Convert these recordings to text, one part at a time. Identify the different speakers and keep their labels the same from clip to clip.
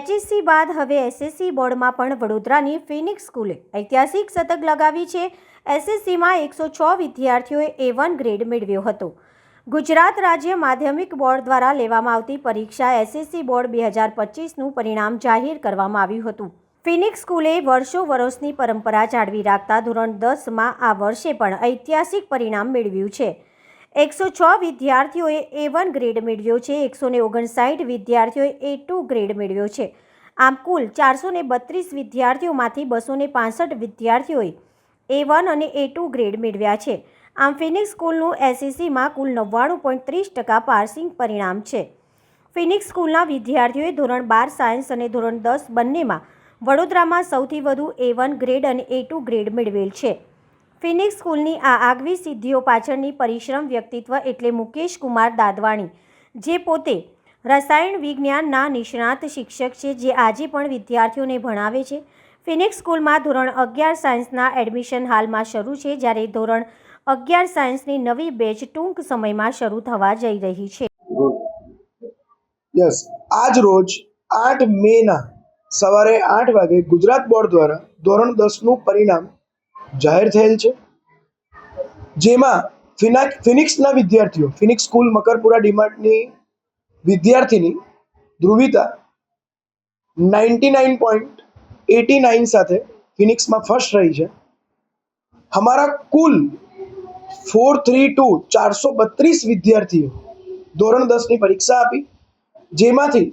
Speaker 1: HSC બાદ હવે SSC બોર્ડમાં પણ વડોદરાની ફિનિક્સ સ્કૂલે ઐતિહાસિક શતક લગાવી છે. એસએસસીમાં એકસો છ વિદ્યાર્થીઓએ એ વન ગ્રેડ મેળવ્યો હતો. ગુજરાત રાજ્ય માધ્યમિક બોર્ડ દ્વારા લેવામાં આવતી પરીક્ષા એસએસસી બોર્ડ બે હજાર પચીસનું પરિણામ જાહેર કરવામાં આવ્યું હતું. ફિનિક્સ સ્કૂલે વર્ષો વર્ષની પરંપરા જાળવી રાખતા ધોરણ દસમાં આ વર્ષે પણ ઐતિહાસિક પરિણામ મેળવ્યું છે. એકસો છ વિદ્યાર્થીઓએ એ વન ગ્રેડ મેળવ્યો છે. એકસો ને ઓગણસાઠ વિદ્યાર્થીઓએ એ ટુ ગ્રેડ મેળવ્યો છે. આમ કુલ ચારસો ને બત્રીસ વિદ્યાર્થીઓમાંથી બસો ને પાસઠ વિદ્યાર્થીઓએ એ વન અને એ ટુ ગ્રેડ મેળવ્યા છે. આમ ફિનિક્સ સ્કૂલનું એસએસસીમાં કુલ નવ્વાણું પોઈન્ટ ત્રીસ ટકા પાર્સિંગ પરિણામ છે. ફિનિક્સ સ્કૂલના વિદ્યાર્થીઓએ ધોરણ બાર સાયન્સ અને ધોરણ દસ બંનેમાં વડોદરામાં સૌથી વધુ એ વન ગ્રેડ અને એ ટુ ગ્રેડ મેળવેલ છે. ફિનિક્સ સ્કૂલની આ આગવી સિદ્ધિઓ પાછળની પરિશ્રમ વ્યક્તિત્વ એટલે મુકેશ કુમાર દાદવાણી, જે પોતે રસાયણ વિજ્ઞાનના નિષ્ણાત શિક્ષક છે, જે આજે પણ વિદ્યાર્થીઓને ભણાવે છે. ફિનિક્સ સ્કૂલમાં ધોરણ અગિયાર સાયન્સના એડમિશન હાલમાં શરૂ છે, જ્યારે ધોરણ અગિયાર સાયન્સની નવી બેચ ટૂંક સમયમાં શરૂ થવા જઈ રહી છે.
Speaker 2: યસ, આજ રોજ આઠ મેના સવારે આઠ વાગે ગુજરાત બોર્ડ દ્વારા ધોરણ દસનું પરિણામ જાહેર થયેલ છે જેમાં ફિનાક ફિનિક્સના વિદ્યાર્થીઓ ફિનિક્સ સ્કૂલ મકરપુરા ડીમાર્ટની વિદ્યાર્થીની Dhruvita ninety nine point eighty nine સાથે ફિનિક્સમાં ફર્સ્ટ રહી છે હમારા કુલ ફોર થ્રી ટુ ચારસો બત્રીસ વિદ્યાર્થીઓ ધોરણ દસની પરીક્ષા આપી જેમાંથી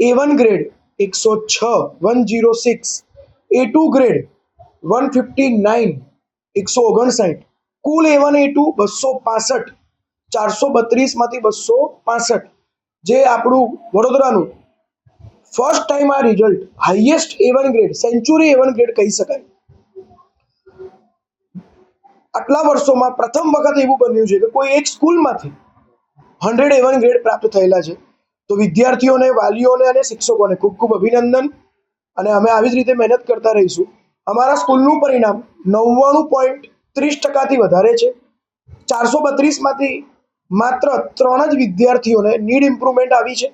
Speaker 2: એ વન ગ્રેડ એકસો છ one zero six A two grade one fifty nine એકસો ઓગણસાઠ. કુલ એ વન એ ટુ બસો પાસઠ, ચારસો બત્રીસમાંથી બસો પાસઠ. જે આપણું વડોદરાનું ફર્સ્ટ ટાઈમ આ result highest A one grade century A one grade કહી શકાય. આટલા વર્ષોમાં પ્રથમ વખત એવું બન્યું છે કે કોઈ એક સ્કૂલમાંથી હંડ્રેડ એવન ગ્રેડ પ્રાપ્ત થયેલા છે. તો વિદ્યાર્થીઓને, વાલીઓને અને શિક્ષકોને ખૂબ ખૂબ અભિનંદન. અને અમે આવી જ રીતે મહેનત કરતા રહીશું. અમારા સ્કૂલનું પરિણામ નવ્વાણું પોઈન્ટ ત્રીસ ટકાથી વધારે છે. ચારસો બત્રીસમાંથી માત્ર ત્રણ જ વિદ્યાર્થીઓને નીડ ઇમ્પ્રુવમેન્ટ આવી છે.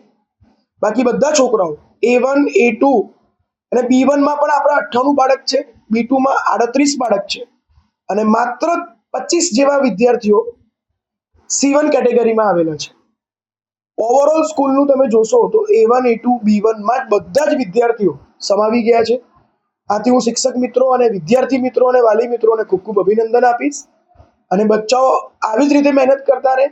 Speaker 2: બાકી બધા છોકરાઓ એ વન એ ટુ અને બી વનમાં પણ આપણા અઠ્ઠાણું બાળક છે બી ટુમાં આડત્રીસ બાળક છે. અને માત્ર પચીસ જેવા વિદ્યાર્થીઓ સી વન કેટેગરીમાં આવેલા છે. ઓવરઓલ સ્કૂલનું તમે જોશો તો એ વન એ ટુ બી વનમાં બધા જ વિદ્યાર્થીઓ સમાવી ગયા છે. આથી હું શિક્ષક મિત્રો અને વિદ્યાર્થી મિત્રો અને વાલી મિત્રોને ખૂબ ખૂબ અભિનંદન આપીશ. અને બચ્ચાઓ આવી જ રીતે મહેનત કરતા રહે.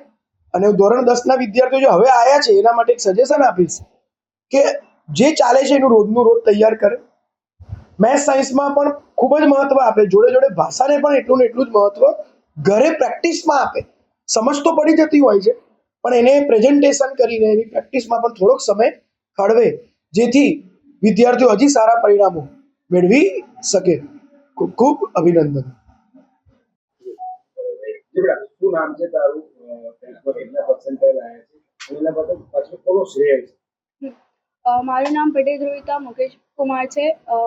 Speaker 2: અને ધોરણ દસના વિદ્યાર્થીઓ જે હવે આવ્યા છે, એના માટે એક સજેશન આપીશ કે જે ચાલે છે એનું રોજનું રોજ તૈયાર કરે. મેથ્સ, સાયન્સમાં પણ ખૂબ જ મહત્વ આપે. જોડે જોડે ભાષાને પણ એટલું ને એટલું જ મહત્વ ઘરે પ્રેક્ટિસમાં આપે. સમજ તો પડી જતી હોય છે, પણ એને પ્રેઝન્ટેશન કરીને, એની પ્રેક્ટિસમાં પણ થોડોક સમય ફાળવે. જેથી વિદ્યાર્થીઓ હજી સારા પરિણામો મેળવી શકે. ખૂબ ખૂબ અભિનંદન.
Speaker 3: મારું નામ પટેલ ધ્રુવિતા મુકેશ કુમાર છે.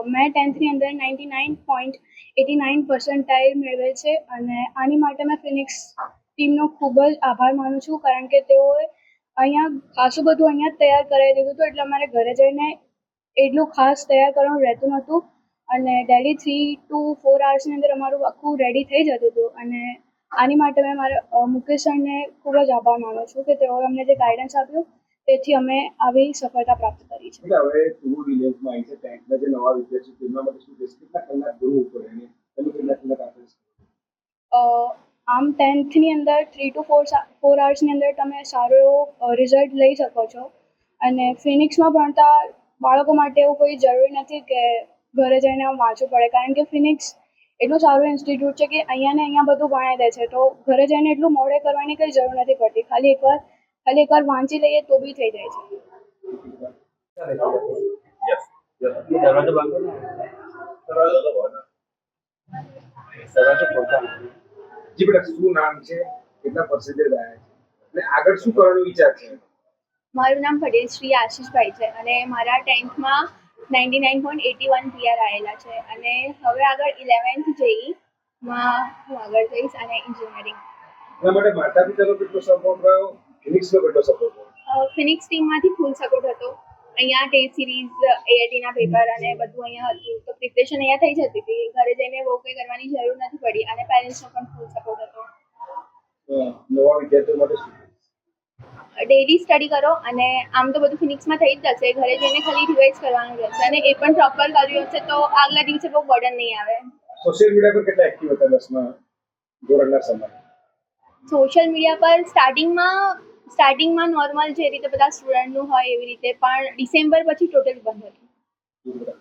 Speaker 3: મેં ટેન્થની અંદર ninety nine point eighty nine percentile મેળવેલ છે અને આની માટે મેં ફિનિક્સ ટીમનો ખૂબ જ આભાર માનું છું કારણ કે તેઓએ અહીંયા ખાસું બધું અહીંયા તૈયાર કરાવી દીધું હતું એટલે અમારે ઘરે જઈને એટલું ખાસ તૈયાર કરવાનું રહેતું નહોતું. અને ડેલી થ્રી ટુ ફોર આવર્સની અંદર અમારું આખું રેડી થઈ જતું હતું. અને આની માટે મેં મારા મુકેશ સરને ખૂબ જ આભાર માનું છું કે તેઓએ અમને જે ગાઈડન્સ આપ્યું તેથી અમે આવી સફળતા પ્રાપ્ત કરી છે.
Speaker 4: હવે ટુ રિલેન્સમાં આવી છે. ટેન્થના જે નવા વિદ્યાર્થી છે તેમના માટે શું કહેશે કેટલા કલાક ભણવું પડે અને તમે કેટલા કલાક આપે છે?
Speaker 3: આમ ટેન્થની અંદર થ્રી ટુ ફોર ફોર આવર્સની અંદર તમે સારો એવો રિઝલ્ટ લઈ શકો છો. અને ફિનિક્સમાં ભણતા બાળકો માટે એવું કોઈ જરૂરી નથી કે ઘરે જઈને આમ વાંચવું પડે. કારણ કે ફિનિક્સ એટલું સારું ઇન્સ્ટિટ્યૂટ છે કે અહીંયા ને અહીંયા બધું ભણાઈ દે છે. તો ઘરે જઈને એટલું મોડે કરવાની કંઈ જરૂર નથી પડતી. ખાલી એકવાર ખાલી એકવાર વાંચી લઈએ તો બી થઈ જાય છે.
Speaker 4: શું નામ છે? કેટલા પર્સન્ટેજ આવ્યા છે? અને આગળ શું કરવાનો વિચાર છે?
Speaker 5: મારું નામ પટેલ શ્રી આશીષભાઈ છે અને મારા ટેન્થમાં ninety nine point eighty one P R છે અને હવે આગળ ઇલેવન્થ જેઈમાં હું આગળ જઈશ અને એન્જિનિયરિંગ
Speaker 4: એના માટે માતા પિતાનો કેટલો સપોર્ટ રહ્યો? ફિનિક્સનો કેટલો સપોર્ટ રહ્યો?
Speaker 5: ફિનિક્સ ટીમમાંથી ફૂલ સપોર્ટ હતો. અહીંયા ટેસ્ટ સિરીઝ એઆઈટીના પેપર અને બધું અહીંયા હતું. તો પ્રિપરેશન અહીંયા થઈ જતી હતી. ઘરે જઈને બહુ કંઈ કરવાની જરૂર નથી પડી અને પેરેન્ટ્સનો પણ ફૂલ સપોર્ટ હતો.
Speaker 4: નવા વિદ્યાર્થીઓ માટે?
Speaker 5: ડેલી સ્ટડી કરો અને આમ તો બધું ફિનિક્સમાં થઈ જ જશે ઘરે જઈને ખાલી રિવાઇઝ કરવાનું રહેશે અને એ પણ પ્રોપર કર્યું હશે તો આગલા દિવસે બહુ બર્ડન નહીં આવે.
Speaker 4: સોશિયલ મીડિયા પર કેટલા એક્ટિવ હતા દસમાં ધોરણના સમય?
Speaker 5: સોશિયલ મીડિયા પર સ્ટાર્ટિંગમાં સ્ટાર્ટિંગમાં નોર્મલ જે રીતે બધા સ્ટુડન્ટનું હોય એવી રીતે પણ ડિસેમ્બર પછી ટોટલ બંધ હતું.